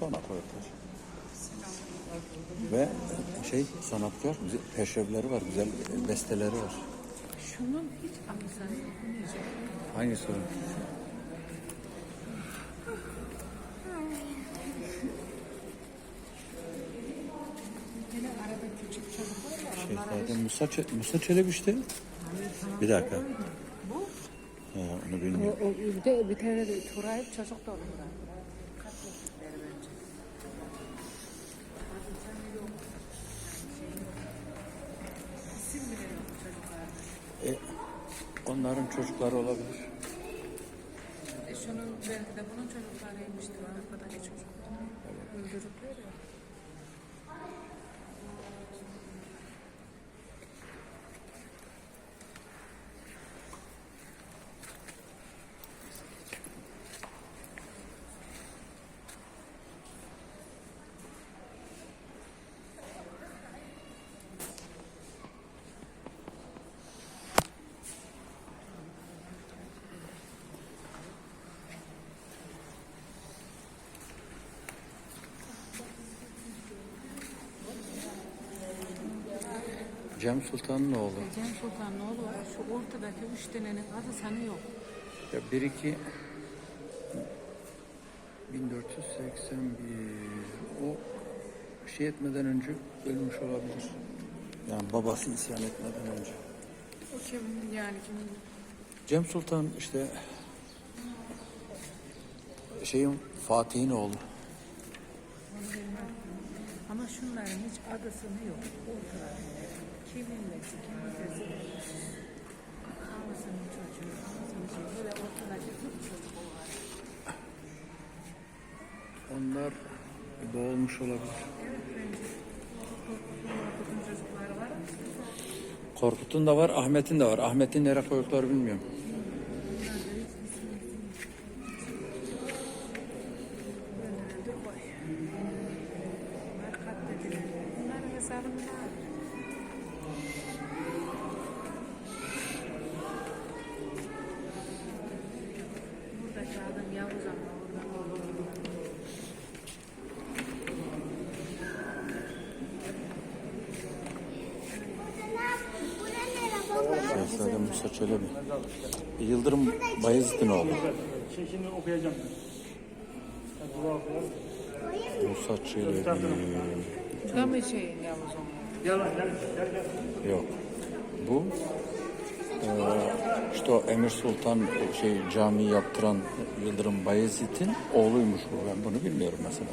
sonra koyarlar. Ve şey sanatkar güzel peşrevleri var, güzel besteleri var. Şunun hiç anısını okunmayacak. O? Var. Onlara Şehzade Musa, Çe- Musa Çelebi işte. Bir dakika. Bu? Ha, onu O, bilmiyorum. o de bir tane de Turayip çocuk da olur. Onların çocukları olabilir. E şunun belki de bunun çocuklarıymıştır. Arkadaki çocuk. Öldürdükleri. ya. Cem Sultan'ın oğlu. Cem Sultan'ın oğlu var. Şu ortadaki üç tanenin adı sana yok. Ya bir iki 1481 o şey etmeden önce ölmüş olabilir. Yani babası isyan etmeden önce. O kim yani kim? Cem Sultan işte şeyin Fatih'in oğlu. Ama şunların hiç adısını yok. Ortadakilerin. Kimin nesi, kimin nesi. Anasının çocuğu, çocuğu. Böyle ortadaki üç çocuk var. Onlar boğulmuş olabilir. Korkut'un da var, Ahmet'in de var. Ahmet'in nereye koydukları bilmiyorum. Bunların hesabını Şehzade Musa Çelebi. Yıldırım Bayezid'in oğlu. Şeklini okuyacağım. ben. Dua okuyalım. Musa Çelebi. Bu mı şeyin Yavuz onun? Yok. Bu eee, işte Emir Sultan şey cami yaptıran Yıldırım Bayezid'in oğluymuş bu. Ben bunu bilmiyorum mesela.